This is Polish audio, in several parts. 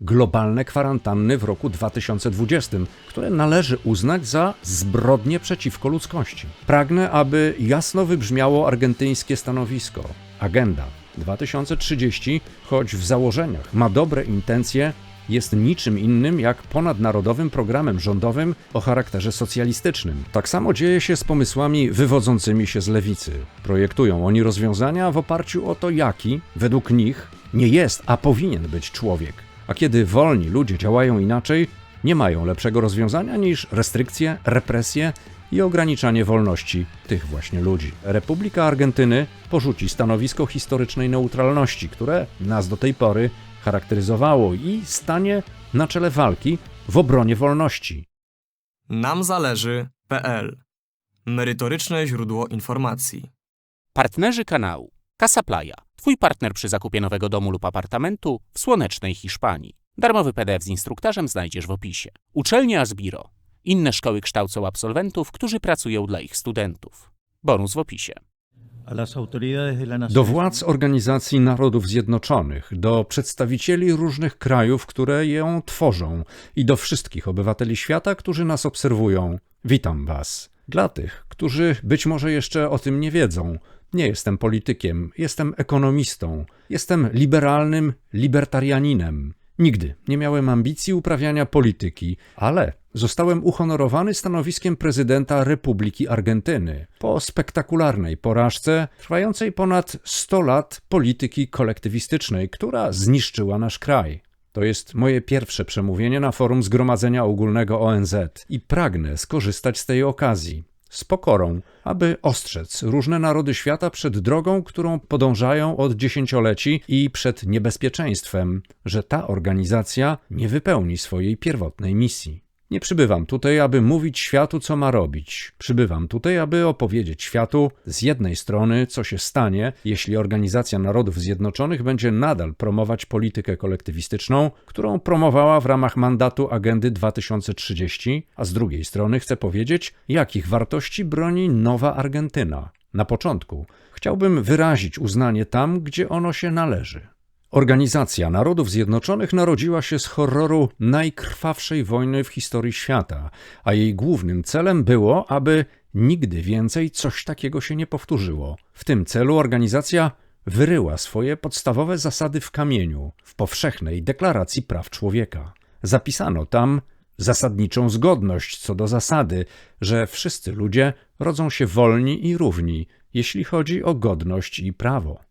globalne kwarantanny w roku 2020, które należy uznać za zbrodnie przeciwko ludzkości. Pragnę, aby jasno wybrzmiało argentyńskie stanowisko. Agenda 2030, choć w założeniach ma dobre intencje, jest niczym innym jak ponadnarodowym programem rządowym o charakterze socjalistycznym. Tak samo dzieje się z pomysłami wywodzącymi się z lewicy. Projektują oni rozwiązania w oparciu o to, jaki, według nich, nie jest, a powinien być człowiek. A kiedy wolni ludzie działają inaczej, nie mają lepszego rozwiązania niż restrykcje, represje i ograniczanie wolności tych właśnie ludzi. Republika Argentyny porzuci stanowisko historycznej neutralności, które nas do tej pory charakteryzowało i stanie na czele walki w obronie wolności. Nam zależy.pl Merytoryczne źródło informacji. Partnerzy kanału Casa Playa, Twój partner przy zakupie nowego domu lub apartamentu w słonecznej Hiszpanii. Darmowy PDF z instruktarzem znajdziesz w opisie. Uczelnia Asbiro. Inne szkoły kształcą absolwentów, którzy pracują dla ich studentów. Bonus w opisie. Do władz Organizacji Narodów Zjednoczonych, do przedstawicieli różnych krajów, które ją tworzą i do wszystkich obywateli świata, którzy nas obserwują, witam Was. Dla tych, którzy być może jeszcze o tym nie wiedzą, nie jestem politykiem, jestem ekonomistą, jestem liberalnym libertarianinem. Nigdy nie miałem ambicji uprawiania polityki, ale zostałem uhonorowany stanowiskiem prezydenta Republiki Argentyny po spektakularnej porażce trwającej ponad 100 lat polityki kolektywistycznej, która zniszczyła nasz kraj. To jest moje pierwsze przemówienie na forum Zgromadzenia Ogólnego ONZ i pragnę skorzystać z tej okazji z pokorą, aby ostrzec różne narody świata przed drogą, którą podążają od dziesięcioleci i przed niebezpieczeństwem, że ta organizacja nie wypełni swojej pierwotnej misji. Nie przybywam tutaj, aby mówić światu, co ma robić. Przybywam tutaj, aby opowiedzieć światu z jednej strony, co się stanie, jeśli Organizacja Narodów Zjednoczonych będzie nadal promować politykę kolektywistyczną, którą promowała w ramach mandatu Agendy 2030, a z drugiej strony chcę powiedzieć, jakich wartości broni nowa Argentyna. Na początku chciałbym wyrazić uznanie tam, gdzie ono się należy. Organizacja Narodów Zjednoczonych narodziła się z horroru najkrwawszej wojny w historii świata, a jej głównym celem było, aby nigdy więcej coś takiego się nie powtórzyło. W tym celu organizacja wyryła swoje podstawowe zasady w kamieniu, w powszechnej deklaracji praw człowieka. Zapisano tam zasadniczą zgodność co do zasady, że wszyscy ludzie rodzą się wolni i równi, jeśli chodzi o godność i prawo.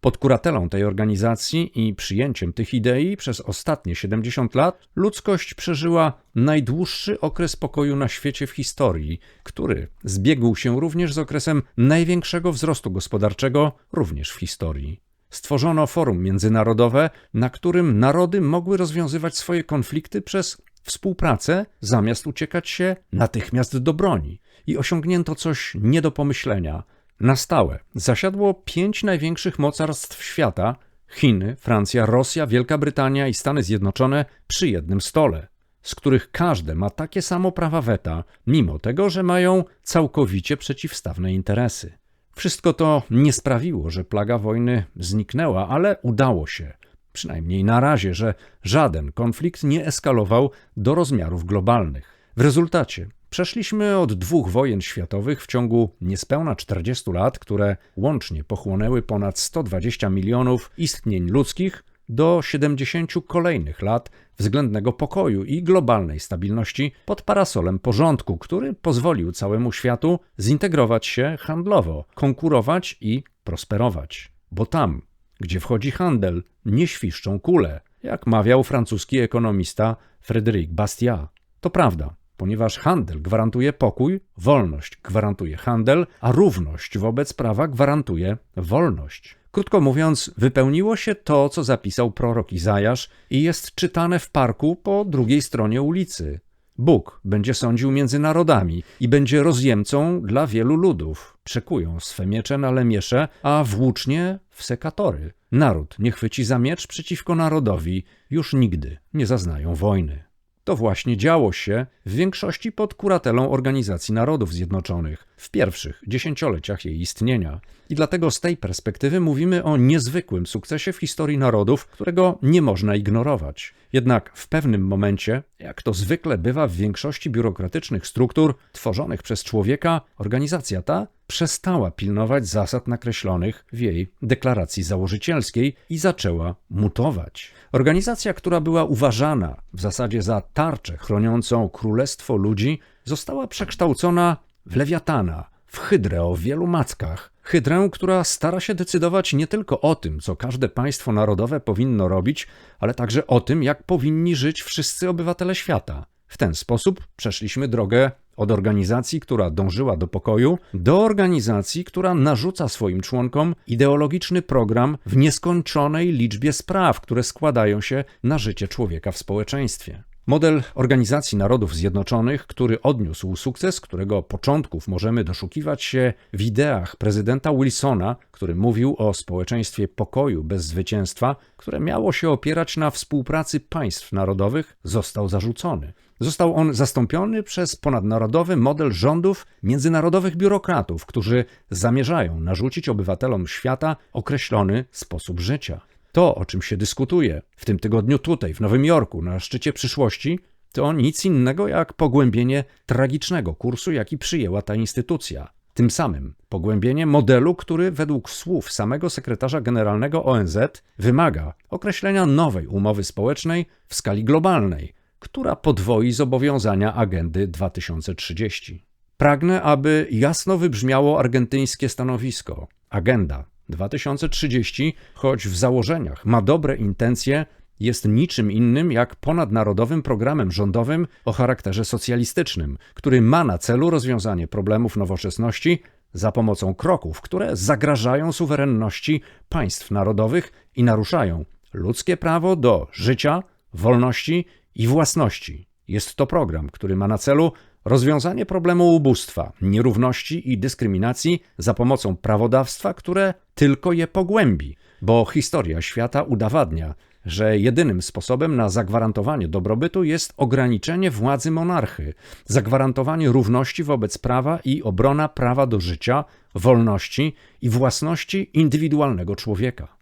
Pod kuratelą tej organizacji i przyjęciem tych idei przez ostatnie 70 lat ludzkość przeżyła najdłuższy okres pokoju na świecie w historii, który zbiegł się również z okresem największego wzrostu gospodarczego również w historii. Stworzono forum międzynarodowe, na którym narody mogły rozwiązywać swoje konflikty przez współpracę, zamiast uciekać się natychmiast do broni. I osiągnięto coś nie do pomyślenia – na stałe zasiadło pięć największych mocarstw świata Chiny, Francja, Rosja, Wielka Brytania i Stany Zjednoczone przy jednym stole, z których każde ma takie samo prawa weta, mimo tego, że mają całkowicie przeciwstawne interesy. Wszystko to nie sprawiło, że plaga wojny zniknęła, ale udało się, przynajmniej na razie, że żaden konflikt nie eskalował do rozmiarów globalnych. W rezultacie Przeszliśmy od dwóch wojen światowych w ciągu niespełna 40 lat, które łącznie pochłonęły ponad 120 milionów istnień ludzkich, do 70 kolejnych lat względnego pokoju i globalnej stabilności pod parasolem porządku, który pozwolił całemu światu zintegrować się handlowo, konkurować i prosperować. Bo tam, gdzie wchodzi handel, nie świszczą kule, jak mawiał francuski ekonomista Frédéric Bastiat. To prawda ponieważ handel gwarantuje pokój, wolność gwarantuje handel, a równość wobec prawa gwarantuje wolność. Krótko mówiąc, wypełniło się to, co zapisał prorok Izajasz i jest czytane w parku po drugiej stronie ulicy. Bóg będzie sądził między narodami i będzie rozjemcą dla wielu ludów. Przekują swe miecze na lemiesze, a włócznie w sekatory. Naród nie chwyci za miecz przeciwko narodowi, już nigdy nie zaznają wojny. To właśnie działo się w większości pod kuratelą Organizacji Narodów Zjednoczonych w pierwszych dziesięcioleciach jej istnienia. I dlatego z tej perspektywy mówimy o niezwykłym sukcesie w historii narodów, którego nie można ignorować. Jednak w pewnym momencie, jak to zwykle bywa w większości biurokratycznych struktur tworzonych przez człowieka, organizacja ta przestała pilnować zasad nakreślonych w jej deklaracji założycielskiej i zaczęła mutować. Organizacja, która była uważana w zasadzie za tarczę chroniącą królestwo ludzi, została przekształcona w lewiatana, w hydrę o wielu mackach. Hydrę, która stara się decydować nie tylko o tym, co każde państwo narodowe powinno robić, ale także o tym, jak powinni żyć wszyscy obywatele świata. W ten sposób przeszliśmy drogę od organizacji, która dążyła do pokoju, do organizacji, która narzuca swoim członkom ideologiczny program w nieskończonej liczbie spraw, które składają się na życie człowieka w społeczeństwie. Model Organizacji Narodów Zjednoczonych, który odniósł sukces, którego początków możemy doszukiwać się w ideach prezydenta Wilsona, który mówił o społeczeństwie pokoju bez zwycięstwa, które miało się opierać na współpracy państw narodowych, został zarzucony. Został on zastąpiony przez ponadnarodowy model rządów międzynarodowych biurokratów, którzy zamierzają narzucić obywatelom świata określony sposób życia. To, o czym się dyskutuje w tym tygodniu tutaj, w Nowym Jorku, na szczycie przyszłości, to nic innego jak pogłębienie tragicznego kursu, jaki przyjęła ta instytucja. Tym samym pogłębienie modelu, który według słów samego sekretarza generalnego ONZ wymaga określenia nowej umowy społecznej w skali globalnej, która podwoi zobowiązania agendy 2030. Pragnę, aby jasno wybrzmiało argentyńskie stanowisko. Agenda 2030, choć w założeniach ma dobre intencje, jest niczym innym jak ponadnarodowym programem rządowym o charakterze socjalistycznym, który ma na celu rozwiązanie problemów nowoczesności za pomocą kroków, które zagrażają suwerenności państw narodowych i naruszają ludzkie prawo do życia, wolności i własności. Jest to program, który ma na celu rozwiązanie problemu ubóstwa, nierówności i dyskryminacji za pomocą prawodawstwa, które tylko je pogłębi, bo historia świata udowadnia, że jedynym sposobem na zagwarantowanie dobrobytu jest ograniczenie władzy monarchy, zagwarantowanie równości wobec prawa i obrona prawa do życia, wolności i własności indywidualnego człowieka.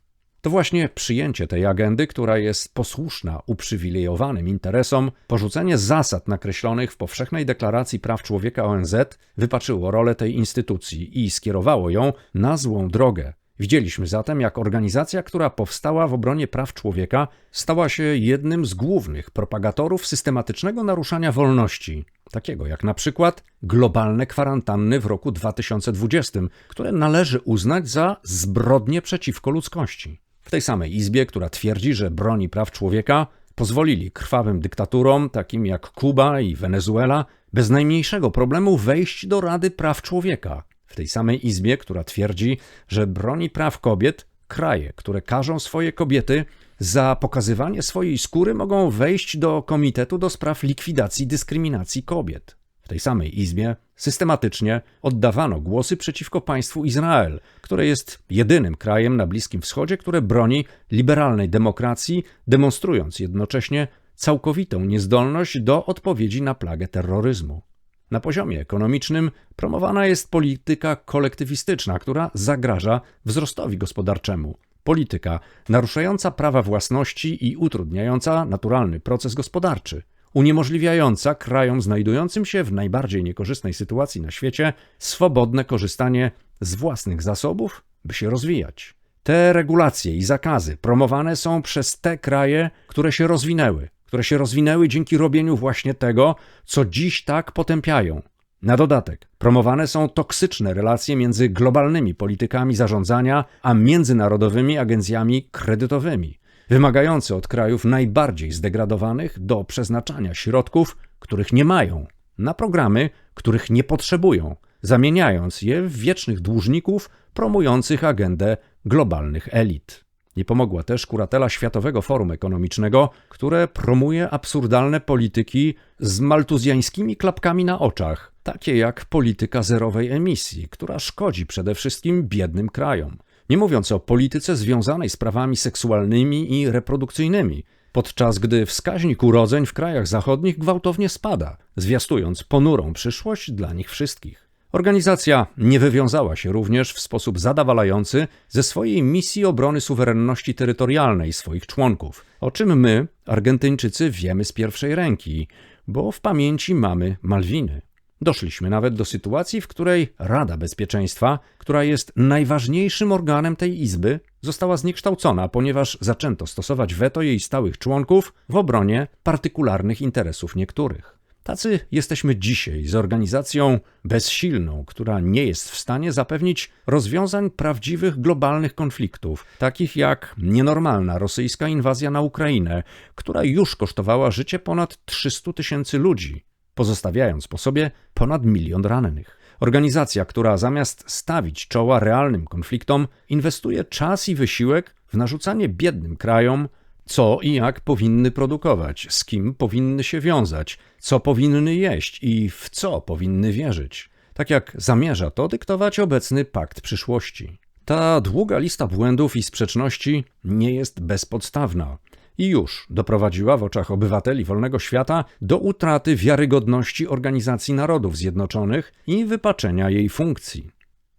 To właśnie przyjęcie tej agendy, która jest posłuszna uprzywilejowanym interesom, porzucenie zasad nakreślonych w Powszechnej Deklaracji Praw Człowieka ONZ wypaczyło rolę tej instytucji i skierowało ją na złą drogę. Widzieliśmy zatem, jak organizacja, która powstała w obronie praw człowieka, stała się jednym z głównych propagatorów systematycznego naruszania wolności, takiego jak na przykład globalne kwarantanny w roku 2020, które należy uznać za zbrodnie przeciwko ludzkości. W tej samej izbie, która twierdzi, że broni praw człowieka, pozwolili krwawym dyktaturom, takim jak Kuba i Wenezuela, bez najmniejszego problemu wejść do Rady Praw Człowieka. W tej samej izbie, która twierdzi, że broni praw kobiet, kraje, które karzą swoje kobiety za pokazywanie swojej skóry, mogą wejść do Komitetu do Spraw Likwidacji Dyskryminacji Kobiet. W tej samej izbie systematycznie oddawano głosy przeciwko państwu Izrael, które jest jedynym krajem na Bliskim Wschodzie, które broni liberalnej demokracji, demonstrując jednocześnie całkowitą niezdolność do odpowiedzi na plagę terroryzmu. Na poziomie ekonomicznym promowana jest polityka kolektywistyczna, która zagraża wzrostowi gospodarczemu. Polityka naruszająca prawa własności i utrudniająca naturalny proces gospodarczy uniemożliwiająca krajom znajdującym się w najbardziej niekorzystnej sytuacji na świecie swobodne korzystanie z własnych zasobów, by się rozwijać. Te regulacje i zakazy promowane są przez te kraje, które się rozwinęły, które się rozwinęły dzięki robieniu właśnie tego, co dziś tak potępiają. Na dodatek, promowane są toksyczne relacje między globalnymi politykami zarządzania a międzynarodowymi agencjami kredytowymi wymagający od krajów najbardziej zdegradowanych do przeznaczania środków, których nie mają, na programy, których nie potrzebują, zamieniając je w wiecznych dłużników promujących agendę globalnych elit. Nie pomogła też kuratela Światowego Forum Ekonomicznego, które promuje absurdalne polityki z maltuzjańskimi klapkami na oczach, takie jak polityka zerowej emisji, która szkodzi przede wszystkim biednym krajom. Nie mówiąc o polityce związanej z prawami seksualnymi i reprodukcyjnymi, podczas gdy wskaźnik urodzeń w krajach zachodnich gwałtownie spada, zwiastując ponurą przyszłość dla nich wszystkich. Organizacja nie wywiązała się również w sposób zadowalający ze swojej misji obrony suwerenności terytorialnej swoich członków, o czym my, Argentyńczycy, wiemy z pierwszej ręki, bo w pamięci mamy Malwiny. Doszliśmy nawet do sytuacji, w której Rada Bezpieczeństwa, która jest najważniejszym organem tej izby, została zniekształcona, ponieważ zaczęto stosować weto jej stałych członków w obronie partykularnych interesów niektórych. Tacy jesteśmy dzisiaj z organizacją bezsilną, która nie jest w stanie zapewnić rozwiązań prawdziwych globalnych konfliktów, takich jak nienormalna rosyjska inwazja na Ukrainę, która już kosztowała życie ponad 300 tysięcy ludzi, pozostawiając po sobie ponad milion rannych. Organizacja, która zamiast stawić czoła realnym konfliktom, inwestuje czas i wysiłek w narzucanie biednym krajom, co i jak powinny produkować, z kim powinny się wiązać, co powinny jeść i w co powinny wierzyć. Tak jak zamierza to dyktować obecny pakt przyszłości. Ta długa lista błędów i sprzeczności nie jest bezpodstawna i już doprowadziła w oczach obywateli wolnego świata do utraty wiarygodności Organizacji Narodów Zjednoczonych i wypaczenia jej funkcji.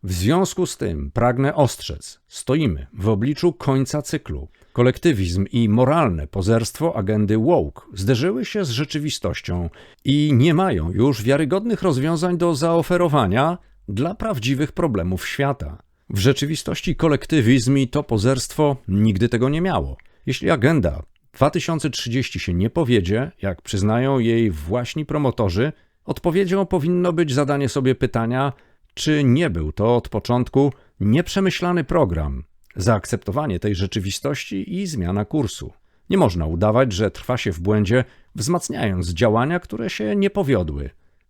W związku z tym pragnę ostrzec: stoimy w obliczu końca cyklu. Kolektywizm i moralne pozerstwo agendy woke zderzyły się z rzeczywistością i nie mają już wiarygodnych rozwiązań do zaoferowania dla prawdziwych problemów świata. W rzeczywistości kolektywizm i to pozerstwo nigdy tego nie miało. Jeśli agenda 2030 się nie powiedzie, jak przyznają jej właśnie promotorzy, odpowiedzią powinno być zadanie sobie pytania, czy nie był to od początku nieprzemyślany program, zaakceptowanie tej rzeczywistości i zmiana kursu. Nie można udawać, że trwa się w błędzie, wzmacniając działania, które się nie powiodły.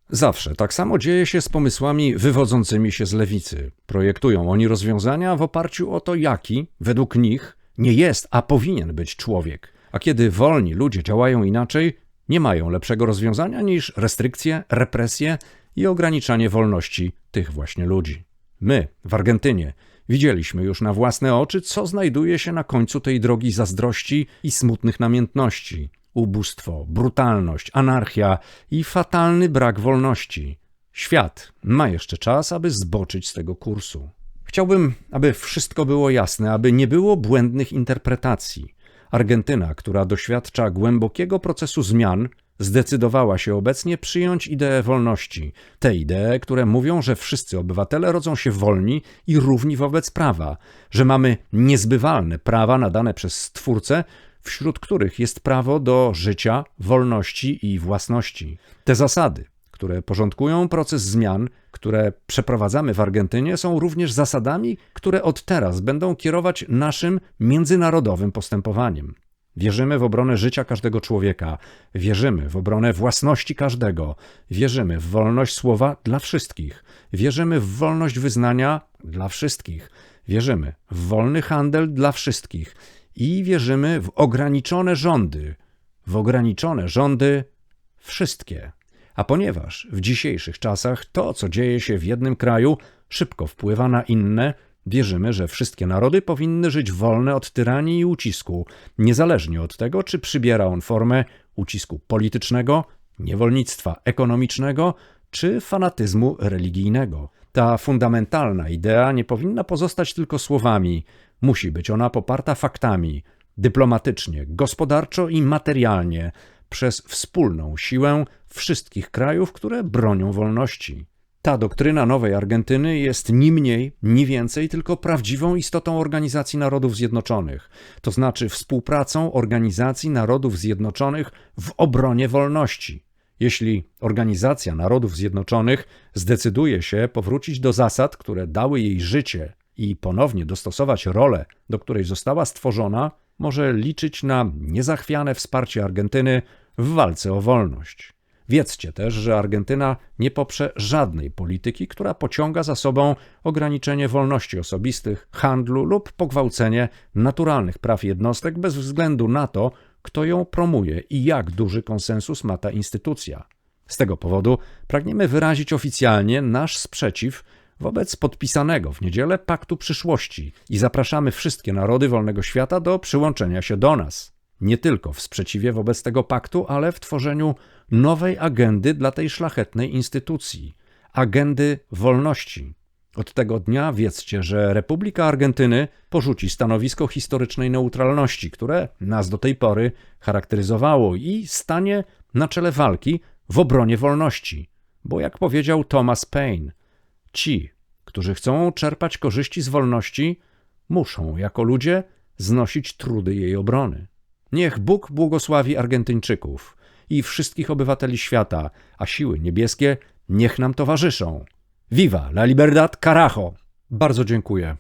Zawsze tak samo dzieje się z pomysłami wywodzącymi się z lewicy. Projektują oni rozwiązania w oparciu o to, jaki, według nich, nie jest, a powinien być człowiek. A kiedy wolni ludzie działają inaczej, nie mają lepszego rozwiązania niż restrykcje, represje i ograniczanie wolności tych właśnie ludzi. My, w Argentynie, widzieliśmy już na własne oczy, co znajduje się na końcu tej drogi zazdrości i smutnych namiętności. Ubóstwo, brutalność, anarchia i fatalny brak wolności. Świat ma jeszcze czas, aby zboczyć z tego kursu. Chciałbym, aby wszystko było jasne, aby nie było błędnych interpretacji. Argentyna, która doświadcza głębokiego procesu zmian, zdecydowała się obecnie przyjąć ideę wolności. Te idee, które mówią, że wszyscy obywatele rodzą się wolni i równi wobec prawa, że mamy niezbywalne prawa nadane przez Stwórcę, wśród których jest prawo do życia, wolności i własności. Te zasady, które porządkują proces zmian, które przeprowadzamy w Argentynie, są również zasadami, które od teraz będą kierować naszym międzynarodowym postępowaniem. Wierzymy w obronę życia każdego człowieka, wierzymy w obronę własności każdego, wierzymy w wolność słowa dla wszystkich, wierzymy w wolność wyznania dla wszystkich, wierzymy w wolny handel dla wszystkich i wierzymy w ograniczone rządy, w ograniczone rządy wszystkie. A ponieważ w dzisiejszych czasach to, co dzieje się w jednym kraju, szybko wpływa na inne, wierzymy, że wszystkie narody powinny żyć wolne od tyranii i ucisku, niezależnie od tego, czy przybiera on formę ucisku politycznego, niewolnictwa ekonomicznego czy fanatyzmu religijnego. Ta fundamentalna idea nie powinna pozostać tylko słowami, musi być ona poparta faktami, dyplomatycznie, gospodarczo i materialnie, przez wspólną siłę wszystkich krajów, które bronią wolności. Ta doktryna Nowej Argentyny jest ni mniej, ni więcej tylko prawdziwą istotą Organizacji Narodów Zjednoczonych, to znaczy współpracą Organizacji Narodów Zjednoczonych w obronie wolności. Jeśli Organizacja Narodów Zjednoczonych zdecyduje się powrócić do zasad, które dały jej życie i ponownie dostosować rolę, do której została stworzona, może liczyć na niezachwiane wsparcie Argentyny w walce o wolność. Wiedzcie też, że Argentyna nie poprze żadnej polityki, która pociąga za sobą ograniczenie wolności osobistych, handlu lub pogwałcenie naturalnych praw jednostek bez względu na to, kto ją promuje i jak duży konsensus ma ta instytucja. Z tego powodu pragniemy wyrazić oficjalnie nasz sprzeciw wobec podpisanego w niedzielę Paktu Przyszłości i zapraszamy wszystkie narody wolnego świata do przyłączenia się do nas. nie tylko w sprzeciwie wobec tego paktu, ale w tworzeniu nowej agendy dla tej szlachetnej instytucji agendy wolności. Od tego dnia wiedzcie, że Republika Argentyny porzuci stanowisko historycznej neutralności, które nas do tej pory charakteryzowało i stanie na czele walki w obronie wolności. Bo jak powiedział Thomas Paine, ci, którzy chcą czerpać korzyści z wolności, muszą jako ludzie znosić trudy jej obrony. Niech Bóg błogosławi Argentyńczyków i wszystkich obywateli świata, a siły niebieskie niech nam towarzyszą. Viva la libertad, carajo! Bardzo dziękuję.